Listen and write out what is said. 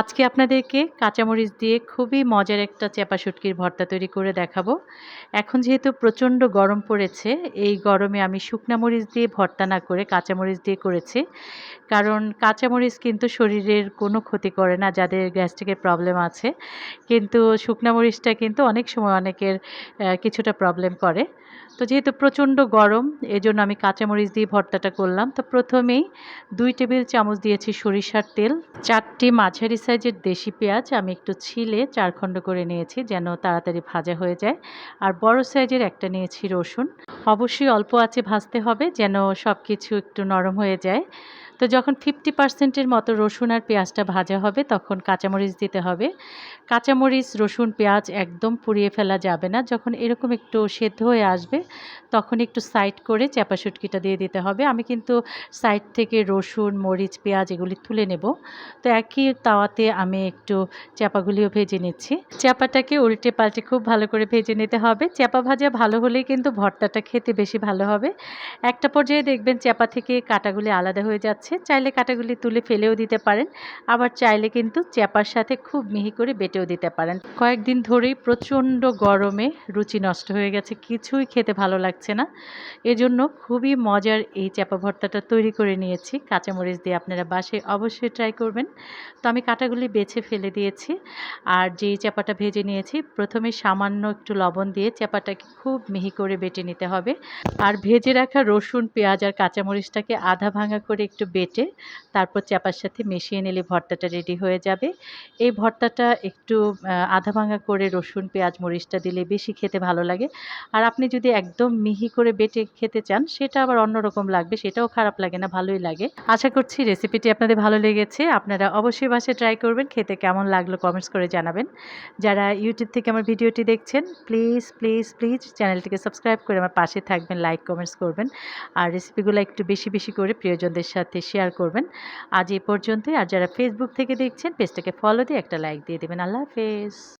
আজকে আপনাদেরকে কাঁচামরিচ দিয়ে খুবই মজার একটা চেপা শুটকির ভর্তা তৈরি করে দেখাবো। এখন যেহেতু প্রচণ্ড গরম পড়েছে, এই গরমে আমি শুকনা মরিচ দিয়ে ভর্তা না করে কাঁচামরিচ দিয়ে করেছি। কারণ কাঁচামরিচ কিন্তু শরীরের কোনো ক্ষতি করে না, যাদের গ্যাস্ট্রিকের প্রবলেম আছে। কিন্তু শুকনা মরিচটা কিন্তু অনেক সময় অনেকের কিছুটা প্রবলেম করে। তো যেহেতু প্রচণ্ড গরম, এজন্য আমি কাঁচামরিচ দিয়ে ভর্তাটা করলাম। তো প্রথমেই দুই টেবিল চামচ দিয়েছি সরিষার তেল, চারটি মাঝারি সাইজের দেশি পেঁয়াজ, আমি একটু ছিলে চার খণ্ড করে নিয়েছি যেন তাড়াতাড়ি ভাজা হয়ে যায়। আর বড় সাইজের একটা নিয়েছি রসুন। অবশ্যই অল্প আছে ভাজতে হবে যেন সব কিছু একটু নরম হয়ে যায়। তো যখন ফিফটি পার্সেন্টের মতো রসুন আর পেঁয়াজটা ভাজা হবে, তখন কাঁচামরিচ দিতে হবে। কাঁচামরিচ, রসুন, পেঁয়াজ একদম পুড়িয়ে ফেলা যাবে না। যখন এরকম একটু সেদ্ধ হয়ে আসবে, তখন একটু সাইড করে চাপা শুটকিটা দিয়ে দিতে হবে। আমি কিন্তু সাইড থেকে রসুন, মরিচ, পেঁয়াজ এগুলি তুলে নেব। তো একই তাওয়াতে আমি একটু চাপাগুলিও ভেজে নিচ্ছি। চাপাটাকে উল্টে পাল্টে খুব ভালো করে ভেজে নিতে হবে। চাপা ভাজা ভালো হলেই কিন্তু ভর্তাটা খেতে বেশি ভালো হবে। একটা পর্যায়ে দেখবেন চাপা থেকে কাটাগুলি আলাদা হয়ে যাচ্ছে। চাইলে কাটাগুলি তুলে ফেলেও দিতে পারেন, আবার চাইলে কিন্তু চ্যাপার সাথে খুব মিহি করে বেটেও দিতে পারেন। কয়েকদিন ধরেই প্রচণ্ড গরমে রুচি নষ্ট হয়ে গেছে, কিছুই খেতে ভালো লাগছে না। এজন্য খুবই মজার এই চাপা ভর্তাটা তৈরি করে নিয়েছি। কাঁচামরিচ দিয়ে আপনারা বাসায় অবশ্যই ট্রাই করবেন। তো আমি কাটাগুলি বেছে ফেলে দিয়েছি আর যেই চাপাটা ভেজে নিয়েছি, প্রথমে সামান্য একটু লবণ দিয়ে চাপাটাকে খুব মিহি করে বেটে নিতে হবে। আর ভেজে রাখা রসুন, পেঁয়াজ আর কাঁচামরিচটাকে আধা ভাঙা করে একটু বেটে তারপর চাপার সাথে মিশিয়ে নিলে ভর্তাটা রেডি হয়ে যাবে। এই ভর্তাটা একটু আধা ভাঙা করে রসুন, পেঁয়াজ, মরিচটা দিলে বেশি খেতে ভালো লাগে। আর আপনি যদি একদম মিহি করে বেটে খেতে চান, সেটা আবার অন্যরকম লাগবে, সেটাও খারাপ লাগে না, ভালোই লাগে। আশা করছি রেসিপিটি আপনাদের ভালো লেগেছে। আপনারা অবশ্যই বাসায় ট্রাই করবেন, খেতে কেমন লাগল কমেন্টস করে জানাবেন। যারা ইউটিউব থেকে আমার ভিডিওটি দেখছেন প্লিজ প্লিজ প্লিজ চ্যানেলটিকে সাবস্ক্রাইব করে আমার পাশে থাকবেন লাইক কমেন্টস করবেন। আর রেসিপিগুলো একটু বেশি বেশি করে প্রিয়জনদের সাথে শেয়ার করবেন। আজ এ পর্যন্তই। আর যারা ফেসবুক থেকে দেখছেন পেজটাকে ফলো দিয়ে একটা লাইক দিয়ে দেবেন। আল্লাহ হাফেজ।